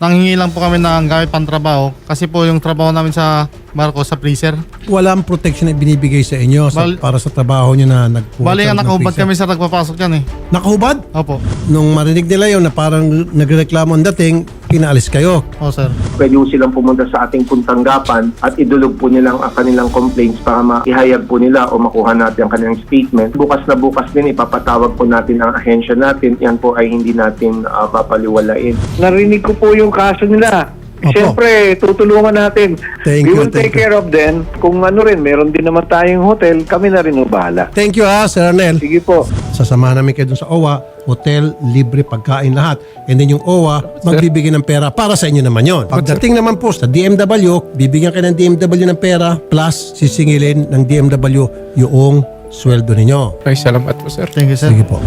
Nanghingi lang po kami ng gamit pang trabaho kasi po yung trabaho namin sa barko sa freezer. Walang protection na binibigay sa inyo sa- Bal- para sa trabaho nyo na nagpupunta. Bali nga ng nakahubad kami sa nagpapasok yan eh. Nakahubad? Opo. Nung marinig nila yon na parang nagreklamo ang dating, pinaalis kayo. O sir. pwede po silang pumunta sa ating puntanggapan at idulog po nilang ang kanilang complaints para maihayag po nila o makuha natin ang kanilang statement. Bukas na bukas din ipapatawag po natin ang ahensya natin. Yan po ay hindi natin uh, papaliwalain. Narinig ko po yung kaso nila. Opo. Siyempre, tutulungan natin. Thank We you, will thank take you. care of them. Kung ano rin, meron din naman tayong hotel, kami na rin ho bahala. Thank you ha, Sir Arnel. Sige po. Sasamahan namin kayo dun sa OWA, hotel, libre, pagkain, lahat. And then yung OWA, magbibigay ng pera para sa inyo naman yon. Pagdating naman po sa DMW, bibigyan kayo ng DMW ng pera plus sisingilin ng DMW yung sweldo ninyo. Ay, salamat po, sir. Thank you sir. Sige po.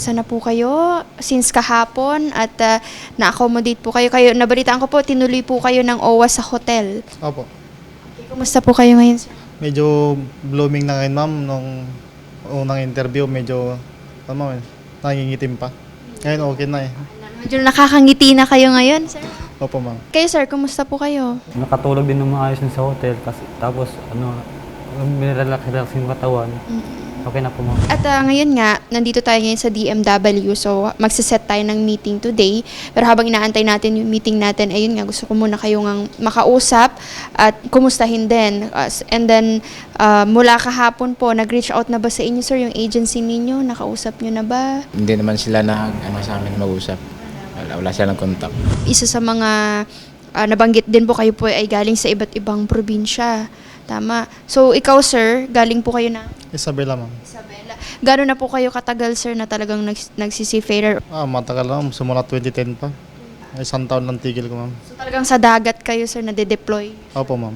Kumusta na po kayo since kahapon at uh, na-accommodate po kayo. kayo. Nabalitaan ko po, tinuloy po kayo ng OWA sa hotel. Opo. Kumusta po kayo ngayon? sir? Medyo blooming na ngayon ma'am nung unang interview. Medyo, ano nangingitim pa. Ngayon okay na eh. Medyo nakakangiti na kayo ngayon, sir. Opo ma'am. Kayo, sir, kumusta po kayo? Nakatulog din ng maayos sa hotel kasi tapos ano relax-relax yung katawan. Okay na po ma'am. At uh, ngayon nga, nandito tayo ngayon sa DMW. So, magsiset tayo ng meeting today. Pero habang inaantay natin yung meeting natin, ayun nga, gusto ko muna kayong ang makausap at kumustahin din. As- and then, uh, mula kahapon po, nag-reach out na ba sa inyo, sir, yung agency ninyo? Nakausap nyo na ba? Hindi naman sila nag ano sa amin mag-usap. Wala, wala sila ng contact. isa sa mga ah, nabanggit din po kayo po ay galing sa iba't ibang probinsya. Tama. So, ikaw, sir, galing po kayo na Isabela ma'am. Isabela. Gano'n na po kayo katagal, sir, na talagang nags- nagsisifarer? Ah, matagal na. Simula 2010 pa. Isang taon lang tigil ko ma'am. So, talagang sa dagat kayo, sir, na de-deploy? Opo ma'am.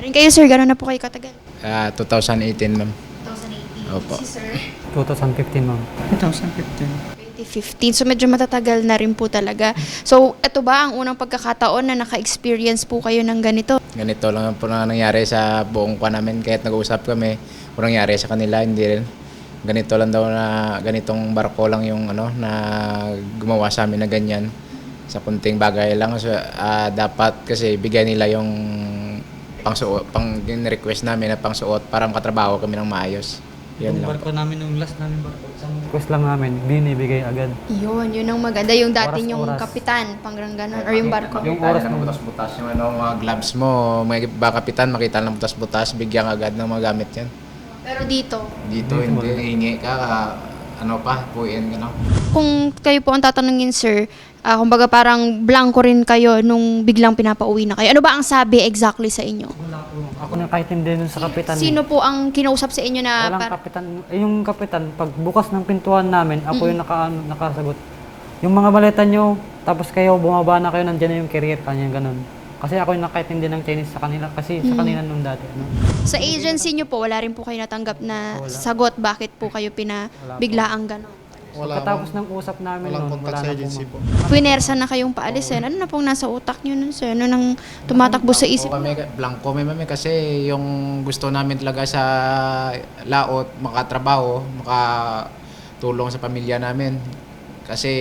Rin kayo, sir, gano'n na po kayo katagal? Ah, 2018 ma'am. 2018. Opo. Si sir? 2015 ma'am. 2015. So, medyo matatagal na rin po talaga. So, ito ba ang unang pagkakataon na naka-experience po kayo ng ganito? Ganito lang po na nangyari sa buong kwa namin. Kahit nag-uusap kami, kung nangyari sa kanila, hindi rin. Ganito lang daw na, ganitong barko lang yung ano, na gumawa sa amin na ganyan. Sa kunting bagay lang. So, ah, dapat kasi bigay nila yung pang pang request namin na pang suot para makatrabaho kami ng maayos. Yan Yung lang. barko namin, yung last namin barko, isang request lang namin, binibigay agad. Yun, yun ang maganda. Yung dati Oras, yung oras. kapitan, panggang ganon, or yung barko. Yung oras ng butas-butas yung ano, mga gloves mo. May ba kapitan, makita ng butas-butas, bigyan agad ng mga gamit yan. Pero dito, Dito, hindi, hingi ka, ah, ano pa, puin ka na. kung kayo po ang tatanungin, sir, ah, kumbaga parang blanco rin kayo nung biglang pinapauwi na kayo. Ano ba ang sabi exactly sa inyo? Wala po. Ako na kahit hindi dun sa kapitan. eh. Sino po ang kinausap sa inyo na Walang par- kapitan. Eh, yung kapitan, pag bukas ng pintuan namin, ako yung naka, ano, nakasagot. Yung mga maleta nyo, tapos kayo, bumaba na kayo, nandiyan na yung carrier, kanya ganun. Kasi ako yung nakaintindi ng Chinese sa kanila, kasi sa kanila nung dati. Ano. sa agency nyo po, wala rin po kayo natanggap na sagot bakit po kayo pinabiglaang gano'n? Wala Katapos ng usap namin Walang nun, contact wala sa na po, agency ma'am. po. Pinersa na kayong paalisin. Ano na pong nasa utak nyo nun, sir? Ano nang tumatakbo sa isip? Blanco kami, blanco kami, mami, kasi yung gusto namin talaga sa laot, makatrabaho, makatulong sa pamilya namin. Kasi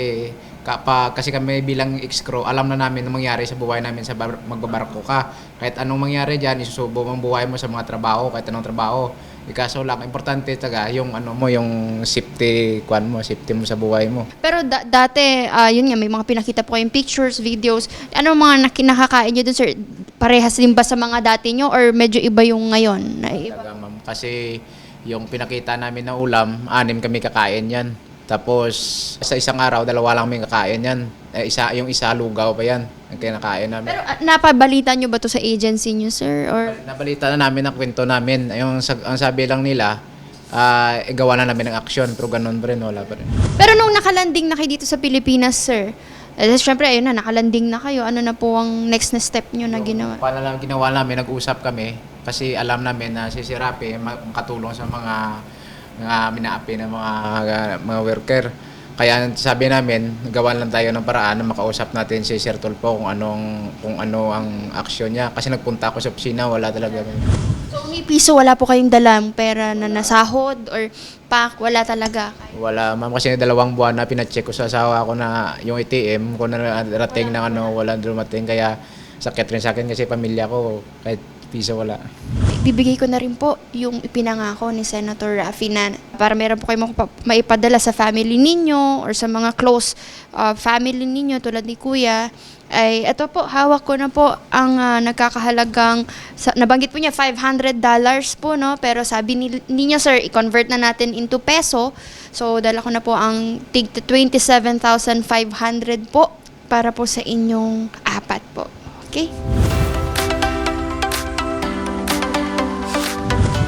kapag kasi kami bilang ex-crew, alam na namin ang mangyari sa buhay namin sa bar- magbabarko ka. Kahit anong mangyari diyan, isusubo ang buhay mo sa mga trabaho, kahit anong trabaho. Ikaso lang, importante talaga yung ano mo, yung safety kwan mo, safety mo sa buhay mo. Pero da- dati, ah, yun nga, may mga pinakita po kayong pictures, videos. Ano mga nak- nakakain nyo dun, sir? Parehas din ba sa mga dati nyo or medyo iba yung ngayon? Na iba? Talaga, ma'am. Kasi yung pinakita namin na ulam, anim kami kakain yan. Tapos sa isang araw, dalawa lang kami kakain yan. Eh, isa, yung isa lugaw pa yan. Ang kinakain namin. Pero ah, napabalita nyo ba to sa agency nyo, sir? Or Nabalita na namin ang kwento namin. Yung, ang sabi lang nila, ah igawa na namin ng aksyon. Pero ganun pa rin, wala pa rin. Pero nung nakalanding na kayo dito sa Pilipinas, sir, eh, syempre, ayun na, nakalanding na kayo. Ano na po ang next na step nyo na ginawa? Paano lang ginawa namin, nag-usap kami kasi alam namin na si Sirapi ma- makatulong sa mga mga minaapi ng mga mga worker. Kaya sabi namin, gawan lang tayo ng paraan na makausap natin si Sir Tulpo kung anong kung ano ang aksyon niya kasi nagpunta ako sa opisina, wala talaga. So, may piso, wala po kayong dalang pera na nasahod or pak, wala talaga. Wala, ma'am kasi dalawang buwan na pina-check ko sa asawa ko na yung ATM kung narating ng ano, wala dumating kaya sakit rin sa akin kasi pamilya ko kahit piso wala. Bibigay ko na rin po yung ipinangako ni Senator Raffy na para meron po kayo maipadala sa family ninyo or sa mga close uh, family ninyo tulad ni Kuya. Ay, ito po, hawak ko na po ang ah, nagkakahalagang, sa, nabanggit po niya, $500 po, no? Pero sabi ni, ninyo, sir, i-convert na natin into peso. So, dala ko na po ang tig 27,500 po para po sa inyong apat po. Okay?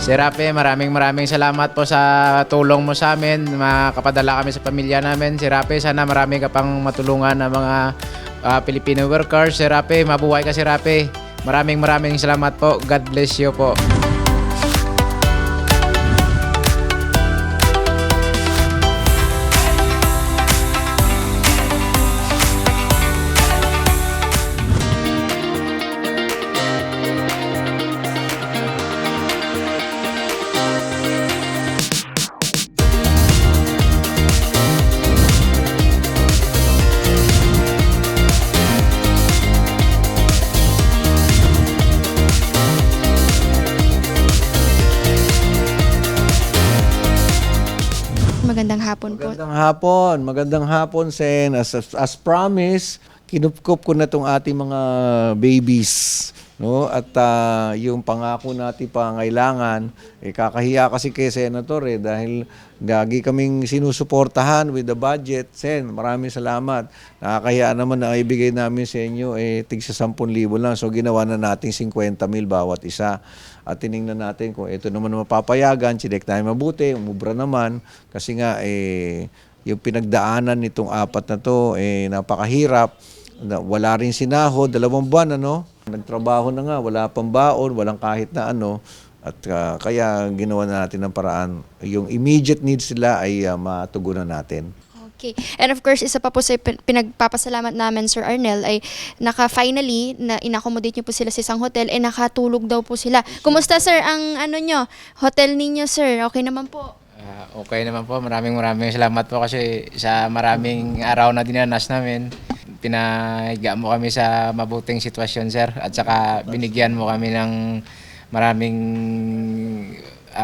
Sir Rape, maraming maraming salamat po sa tulong mo sa amin. Makapadala kami sa pamilya namin. Sir Rape, sana marami ka pang matulungan ng mga ah, Filipino workers. Sir Rape, mabuhay ka Sir Rape. Maraming maraming salamat po. God bless you po. Hapon po. Magandang hapon, magandang hapon, Sen. As, as, as promised, kinupkup ko na tong ating mga babies. No? At ah, yung pangako natin pangailangan, eh, kakahiya kasi kay Senator eh, dahil gagi kaming sinusuportahan with the budget. Sen, maraming salamat. Nakakahiya naman na ibigay namin sa inyo, eh, tig sa 10,000 lang. So, ginawa na natin 50 mil bawat isa. At tiningnan natin kung ito naman mapapayagan, chinek tayo mabuti, umubra naman. Kasi nga, eh, yung pinagdaanan nitong apat na to, eh, napakahirap. Na- Wala rin sinahod, dalawang buwan, ano? Nagtrabaho na nga, wala pang baon, walang kahit na ano. At ah, kaya ginawa na natin ng paraan. Yung immediate needs sila ay ah, matugunan natin. Okay. And of course, isa pa po sa pin- pinagpapasalamat namin, Sir Arnel, ay naka-finally, na in-accommodate niyo po sila sa isang hotel, eh nakatulog daw po sila. Kumusta, Sir, ang ano nyo, hotel ninyo, Sir? Okay naman po. Ah, okay naman po. Maraming maraming salamat po kasi sa maraming araw na dinanas namin. Pinahiga mo kami sa mabuting sitwasyon, sir. At saka binigyan mo kami ng maraming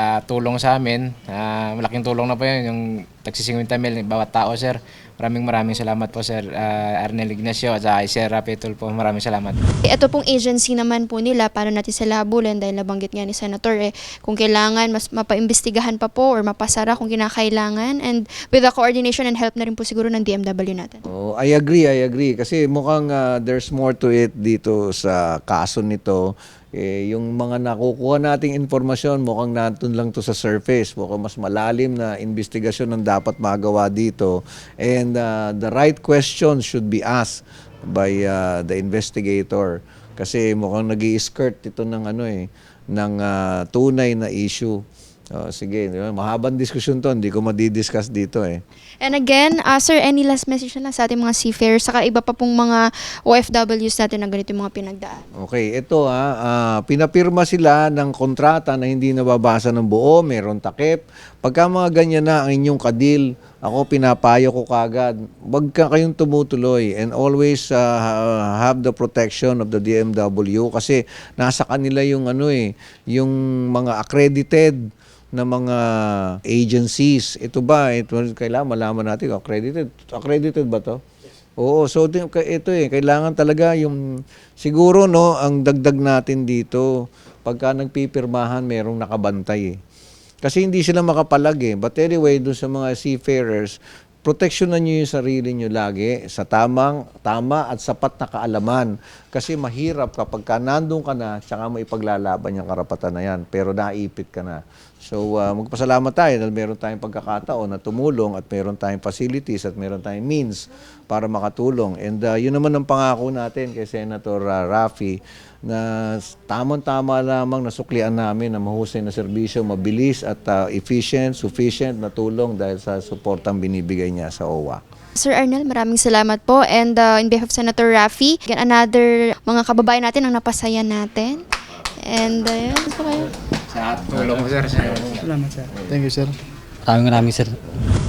ah, tulong sa amin. Ah, malaking tulong na po yun, yung tagsisingwinta mil bawat tao, sir. Maraming maraming salamat po, sir ah, Arnel Ignacio at saka Sir Rapitul po. Maraming salamat. Ito pong agency naman po nila, paano natin sila habulin dahil nabanggit nga ni Senator, eh, kung kailangan, mas mapaimbestigahan pa po or mapasara kung kinakailangan. And with the coordination and help na rin po siguro ng DMW natin. Oh, I agree, I agree. Kasi mukhang ah, there's more to it dito sa kaso nito. Eh, yung mga nakukuha nating informasyon, mukhang nandun lang to sa surface. Mukhang mas malalim na investigasyon ang dapat magawa dito. And ah, the right questions should be asked by ah, the investigator. Kasi mukhang nag skirt ito ng ano eh, ng ah, tunay na issue. Oh, sige, mahabang diskusyon to, hindi ko madidiscuss dito eh. And again, uh, sir, any last message na lang sa ating mga seafarers, saka iba pa pong mga OFWs natin na ganito yung mga pinagdaan. Okay, ito ha, ah, pinapirma sila ng kontrata na hindi nababasa ng buo, meron takip. Pagka mga ganyan na ang inyong kadil, ako pinapayo ko kagad, wag ka kayong tumutuloy and always ah, have the protection of the DMW kasi nasa kanila yung ano eh, yung mga accredited na mga agencies. Ito ba, ito kailangan malaman natin accredited. Accredited ba to? Oo, so ito eh, kailangan talaga yung siguro no, ang dagdag natin dito pagka nagpipirmahan merong nakabantay eh. Kasi hindi sila makapalag eh. But anyway, dun sa mga seafarers, proteksyonan nyo yung sarili nyo lagi sa tamang, tama at sapat na kaalaman. Kasi mahirap kapag ka nandun ka na, tsaka mo ipaglalaban yung karapatan na yan. Pero naipit ka na. So, uh, magpasalamat tayo dahil meron tayong pagkakataon na tumulong at meron tayong facilities at meron tayong means para makatulong. And uh, yun naman ang pangako natin kay Senator uh, Rafi na tamang-tama lamang nasuklian namin na mahusay na serbisyo, mabilis at uh, efficient, sufficient na tulong dahil sa suportang binibigay niya sa OWA. Sir Arnel, maraming salamat po. And uh, in behalf of Senator Rafi, again, another mga kababayan natin ang napasaya natin. And uh, yun, gusto kayo. Sa tulong mo, sir. Thank you, sir. Maraming maraming sir.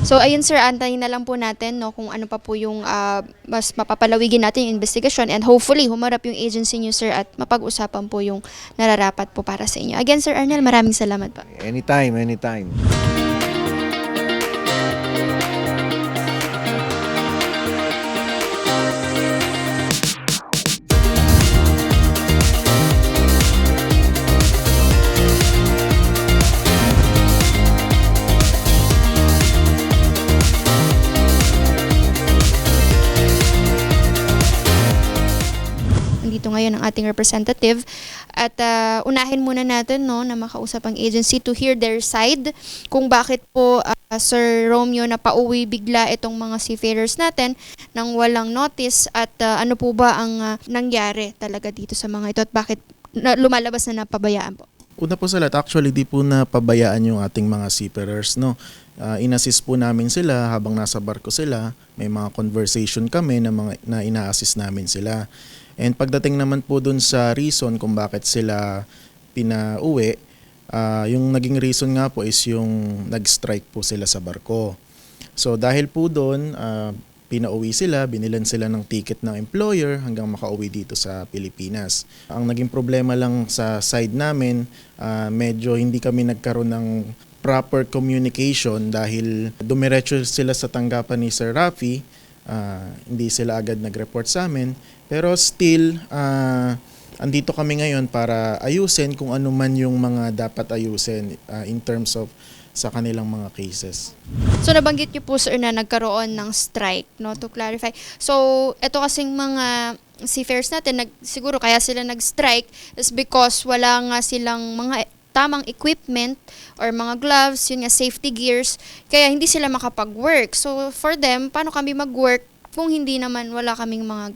So ayun sir, antayin na lang po natin no kung ano pa po yung ah, mas mapapalawigin natin yung investigation and hopefully humarap yung agency niyo sir at mapag-usapan po yung nararapat po para sa inyo. Again Sir Arnel, maraming salamat po. Anytime, anytime. Ngayon ang ating representative at ah, unahin muna natin no na makausap ang agency to hear their side kung bakit po ah, Sir Romeo na pauwi bigla itong mga seafarers natin nang walang notice at ah, ano po ba ang ah, nangyari talaga dito sa mga ito at bakit na, lumalabas na napabayaan po. Una po sa lahat, actually di po na pabayaan yung ating mga seafarers. No? Ah, inassist po namin sila habang nasa barko sila. May mga conversation kami na, mga, na ina-assist namin sila. And pagdating naman po dun sa reason kung bakit sila pinauwi, ah, yung naging reason nga po is yung nag-strike po sila sa barko. So dahil po doon, ah, pinauwi sila, binilan sila ng ticket ng employer hanggang makauwi dito sa Pilipinas. Ang naging problema lang sa side namin, ah, medyo hindi kami nagkaroon ng proper communication dahil dumiretso sila sa tanggapan ni Sir Rafi, ah, hindi sila agad nag-report sa amin. Pero still, ah, andito kami ngayon para ayusin kung ano man yung mga dapat ayusin ah, in terms of sa kanilang mga cases. So nabanggit niyo po sir na nagkaroon ng strike no to clarify. So ito kasing mga seafarers natin nag siguro kaya sila nag-strike is because wala nga silang mga tamang equipment or mga gloves, yun nga safety gears, kaya hindi sila makapag-work. So for them, paano kami mag-work kung hindi naman wala kaming mga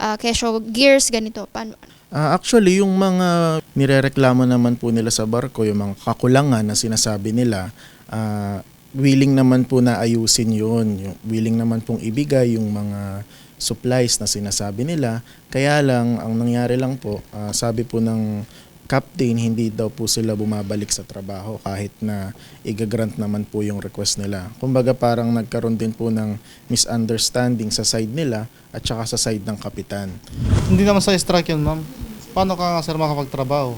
uh, kesyo gears ganito? Paano? Ah, actually, yung mga nirereklamo naman po nila sa barko, yung mga kakulangan na sinasabi nila, ah, willing naman po na ayusin yun. Yung willing naman pong ibigay yung mga supplies na sinasabi nila. Kaya lang, ang nangyari lang po, ah, sabi po ng captain, hindi daw po sila bumabalik sa trabaho kahit na igagrant naman po yung request nila. Kumbaga parang nagkaroon din po ng misunderstanding sa side nila at saka sa side ng kapitan. Hindi naman sa strike yun, ma'am. Paano ka nga, sir, makapagtrabaho?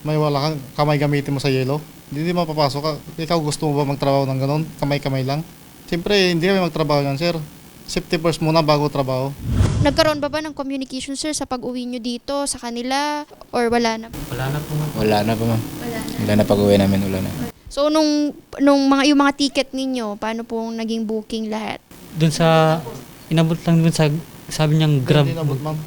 May wala kang kamay gamitin mo sa yelo? Hindi mo papasok ka. Ikaw gusto mo ba magtrabaho ng ganun? Kamay-kamay lang? Siyempre, hindi kami magtrabaho yan, sir. Safety first muna bago trabaho. Nagkaroon ba ba ng communication sir sa pag-uwi nyo dito sa kanila or wala na? Wala na po. Wala na pa, ma'am. Wala na pag-uwi namin, wala na. So nung nung mga yung mga ticket ninyo, paano pong naging booking lahat? Doon sa, inabot lang doon sa, sabi niyang grab. Hindi inabot, ma'am.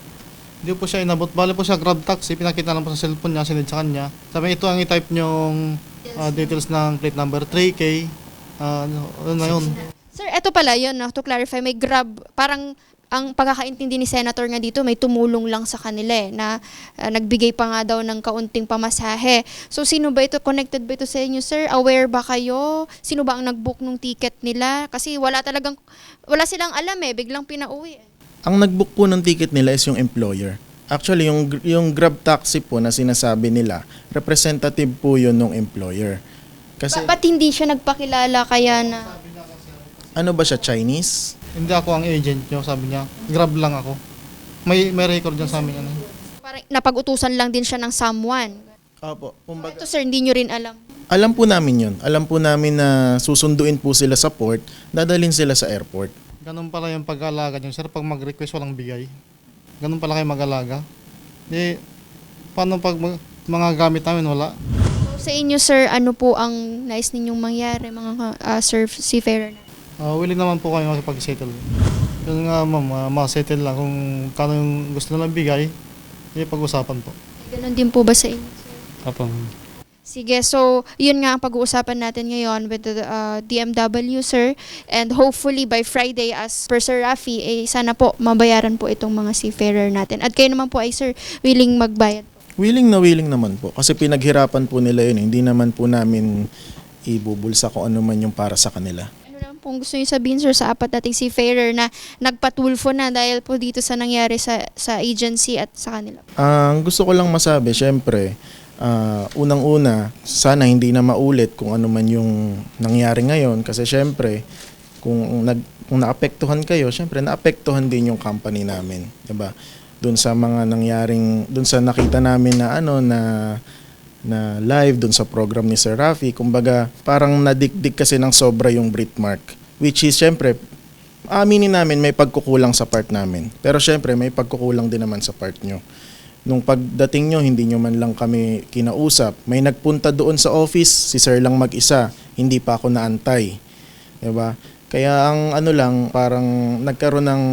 Hindi po siya inabot. Bale po siya grab taxi. Pinakita lang po sa cellphone niya, sinid sa kanya. Sabi ito ang i-type niyong ah, details ng plate number 3K. Ah, ano, ano na yun? Sir, eto pala yun, no, to clarify, may grab, parang ang pagkakaintindi ni Senator nga dito, may tumulong lang sa kanila eh, na ah, nagbigay pa nga daw ng kaunting pamasahe. So, sino ba ito? Connected ba ito sa inyo, sir? Aware ba kayo? Sino ba ang nag-book ng ticket nila? Kasi wala talagang, wala silang alam eh, biglang pinauwi. eh. Ang nag-book po ng ticket nila is yung employer. Actually, yung, yung Grab taxi po na sinasabi nila, representative po yun ng employer. Kasi Ba- ba't hindi siya nagpakilala kaya na... ano ba siya, Chinese? Hindi ako ang agent niyo, sabi niya. Grab lang ako. May may record dyan sa amin. Ano. Parang napag-utusan lang din siya ng someone. Opo, kumbaga. Ito sir, hindi nyo rin alam. Alam po namin yun. Alam po namin na susunduin po sila sa port, dadalhin sila sa airport. Ganun pala yung pag-alaga niyo, sir. Pag mag-request, walang bigay. Ganun pala kayo mag-alaga. Di, paano pag mag- mga gamit namin, wala? So, sa inyo sir, ano po ang nais ninyong mangyari mga ah, sir seafarer na? Ah, willing naman po kami makipag-settle. Yun nga ma'am, uh, makasettle lang kung kano yung gusto nilang bigay, eh, pag-usapan po. Ganon din po ba sa inyo? Apo. Sige, so yun nga ang pag-uusapan natin ngayon with the uh, DMW, sir. And hopefully by Friday, as per Sir Rafi, eh, sana po mabayaran po itong mga seafarer natin. At kayo naman po ay, sir, willing magbayad. Willing na willing naman po. Kasi pinaghirapan po nila yun. Hindi naman po namin ibubulsa kung ano man yung para sa kanila. Pong gusto niyo sabihin, sir, sa apat nating seafarer na nagpatulfo na dahil po dito sa nangyari sa, sa agency at sa kanila? Ang gusto ko lang masabi, syempre, ah, unang-una, sana hindi na maulit kung ano man yung nangyari ngayon. Kasi syempre, kung, nag, kung naapektuhan kayo, syempre naapektuhan din yung company namin. 'di ba Doon sa mga nangyaring, doon sa nakita namin na ano na na live doon sa program ni Sir Rafi, kumbaga parang nadikdik kasi ng sobra yung Britmark. Which is syempre, aminin namin may pagkukulang sa part namin. Pero syempre may pagkukulang din naman sa part nyo. Nung pagdating nyo, hindi nyo man lang kami kinausap. May nagpunta doon sa office, si sir lang mag-isa. Hindi pa ako naantay. 'Di ba? Kaya ang ano lang, parang nagkaroon ng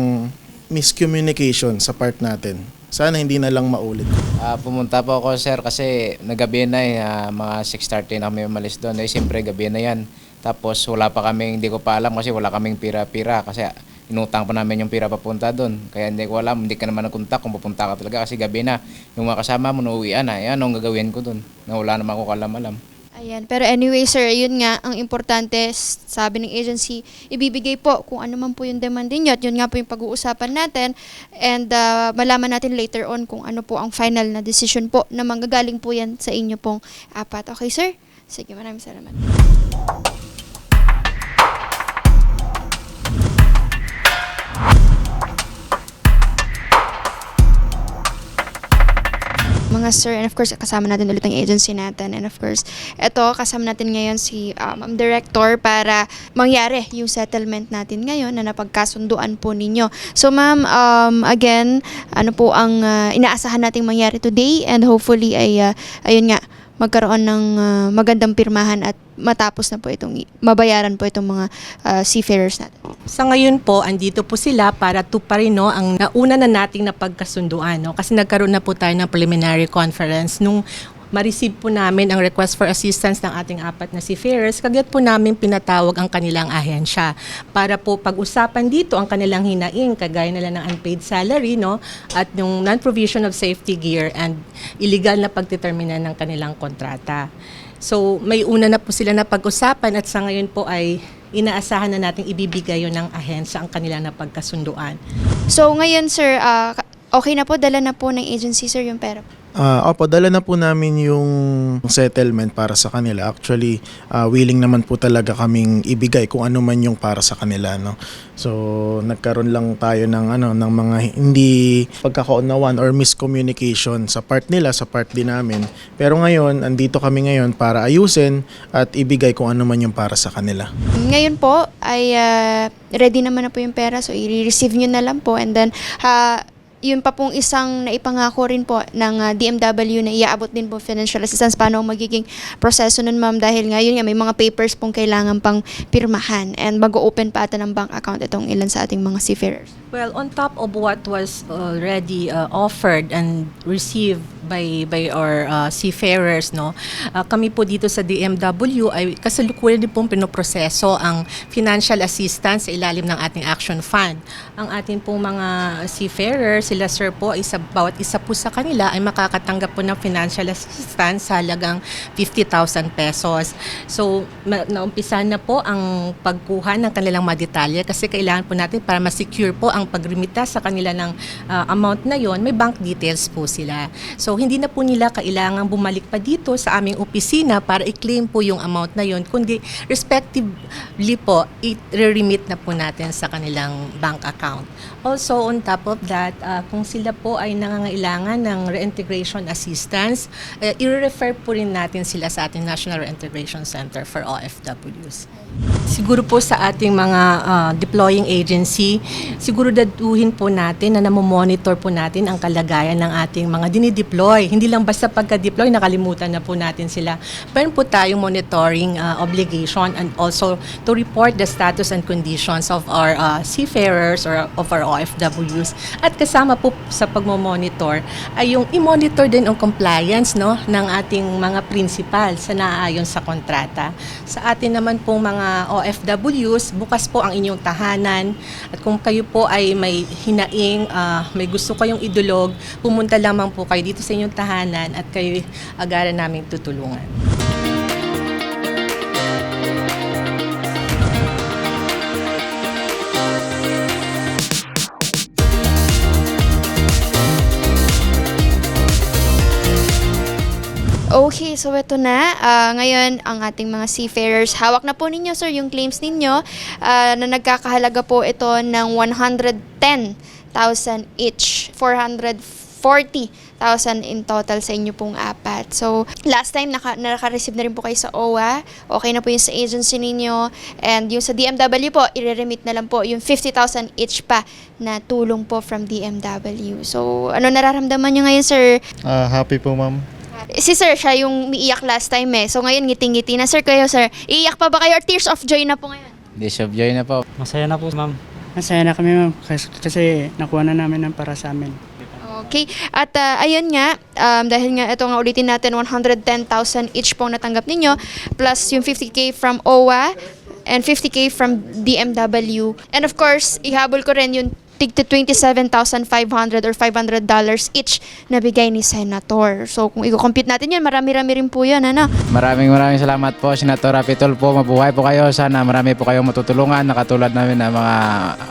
miscommunication sa part natin. Sana hindi na lang maulit. Ah, pumunta po ako sir kasi nagabi na eh, ah, mga 6.30 na kami umalis doon. Eh, siyempre gabi na yan. Tapos wala pa kaming, hindi ko pa alam kasi wala kaming pira-pira kasi inutang pa namin yung pira papunta doon. Kaya hindi ko alam, hindi ka naman nagkontak kung pupunta ka talaga kasi gabi na. Yung mga kasama mo, nauwian na. Eh, anong gagawin ko doon? Na wala naman ako kalam-alam. Ayan. Pero anyway, sir, yun nga, ang importante, sabi ng agency, ibibigay po kung ano man po yung demand ninyo at yun nga po yung pag-uusapan natin and uh, malaman natin later on kung ano po ang final na decision po na manggagaling po yan sa inyo pong apat. Okay, sir? Sige, maraming salamat. Mga sir, and of course, kasama natin ulit ang agency natin. And of course, eto, kasama natin ngayon si um, Director para mangyari yung settlement natin ngayon na napagkasunduan po ninyo. So ma'am, um, again, ano po ang uh, inaasahan nating mangyari today and hopefully ay, uh, ayun nga, magkaroon ng uh, magandang pirmahan at matapos na po itong, mabayaran po itong mga uh, seafarers natin. Sa ngayon po, andito po sila para tuparin no, ang nauna na nating napagkasunduan. No? Kasi nagkaroon na po tayo ng preliminary conference nung ma-receive po namin ang request for assistance ng ating apat na seafarers, kagyat po namin pinatawag ang kanilang ahensya para po pag-usapan dito ang kanilang hinaing, kagaya nila ng unpaid salary, no? at yung non-provision of safety gear and illegal na pagdetermina ng kanilang kontrata. So may una na po sila na pag-usapan at sa ngayon po ay inaasahan na nating ibibigay yun ng ahensya ang kanilang napagkasunduan. So ngayon sir, uh, okay na po, dala na po ng agency sir yung pera. Ah, opo, dala na po namin yung settlement para sa kanila. Actually, ah, willing naman po talaga kaming ibigay kung ano man yung para sa kanila, no. So, nagkaroon lang tayo ng ano ng mga hindi pagkakaunawan or miscommunication sa part nila, sa part din namin. Pero ngayon, andito kami ngayon para ayusin at ibigay kung ano man yung para sa kanila. Ngayon po ay uh, ready naman na po yung pera so i-receive nyo na lang po and then uh, yun pa pong isang naipangako rin po ng uh, DMW na iaabot din po financial assistance. Paano magiging proseso nun ma'am dahil ngayon nga may mga papers pong kailangan pang pirmahan and mag-open pa ata ng bank account itong ilan sa ating mga seafarers. Well, on top of what was already uh, offered and received by by our uh, seafarers, no, uh, kami po dito sa DMW ay kasalukuyan din pong pinoproseso ang financial assistance sa ilalim ng ating action fund. Ang ating pong mga seafarers, sila sir po, isa, bawat isa po sa kanila ay makakatanggap po ng financial assistance sa halagang 50,000 pesos. So, ma- naumpisan na po ang pagkuha ng kanilang mga detalye kasi kailangan po natin para ma-secure po ang pagrimita sa kanila ng uh, amount na yon, may bank details po sila. So, hindi na po nila kailangan bumalik pa dito sa aming opisina para i-claim po yung amount na yon, kundi respectively po, i-remit na po natin sa kanilang bank account. Also, on top of that, uh, kung sila po ay nangangailangan ng reintegration assistance, uh, i-refer po rin natin sila sa ating National Reintegration Center for OFWs. Siguro po sa ating mga uh, deploying agency, siguro daduhin po natin na namomonitor po natin ang kalagayan ng ating mga dinideploy pagka-deploy. Hindi lang basta pagka-deploy, nakalimutan na po natin sila. Meron po tayong monitoring uh, obligation and also to report the status and conditions of our uh, seafarers or of our OFWs. At kasama po sa pagmo-monitor ay yung i-monitor din ang compliance no, ng ating mga principal sa naaayon sa kontrata. Sa atin naman pong mga OFWs, bukas po ang inyong tahanan at kung kayo po ay may hinaing, ah, may gusto kayong idulog, pumunta lamang po kayo dito sa inyong tahanan at kayo agaran naming tutulungan. Okay, so ito na. Ah, ngayon, ang ating mga seafarers, hawak na po ninyo, sir, yung claims ninyo ah, na nagkakahalaga po ito ng 110,000 each. 440,000 in total sa inyo pong apat. So, last time, naka, naka-receive na rin po kayo sa OWA. Okay na po yung sa agency ninyo. And yung sa DMW po, i-remit na lang po yung 50,000 each pa na tulong po from DMW. So, ano nararamdaman nyo ngayon, sir? Ah, happy po, ma'am. Si sir, siya yung umiiyak last time eh. So ngayon, ngiting-ngiti na. Sir, kayo sir, iiyak pa ba kayo or tears of joy na po ngayon? Days of joy na po. Masaya na po, ma'am. Masaya na kami ma'am kasi, kasi nakuha na namin ang para sa amin. Okay. At ah, ayun nga, um, dahil nga ito nga ulitin natin, 110,000 each pong natanggap ninyo, plus yung 50k from OWA, and 50k from DMW. And of course, ihabol ko rin yung tig to 27,500 or 500 dollars each na bigay ni Senator. So kung i-compute natin yun, marami-rami rin po yun, ano? Maraming maraming salamat po, Senator Rapitol po. Mabuhay po kayo. Sana marami po kayong matutulungan na katulad namin ng mga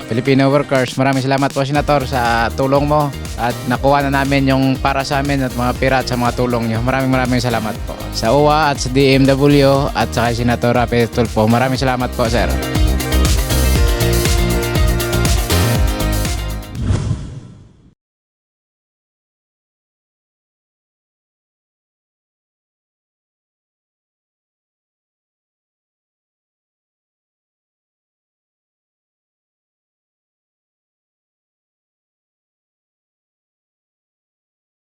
Filipino workers. Maraming salamat po, Senator, sa tulong mo. At nakuha na namin yung para sa amin at mga pirat sa mga tulong niyo. Maraming maraming salamat po. Sa UWA at sa DMW at sa kay Senator Rapitol po. Maraming salamat po, sir.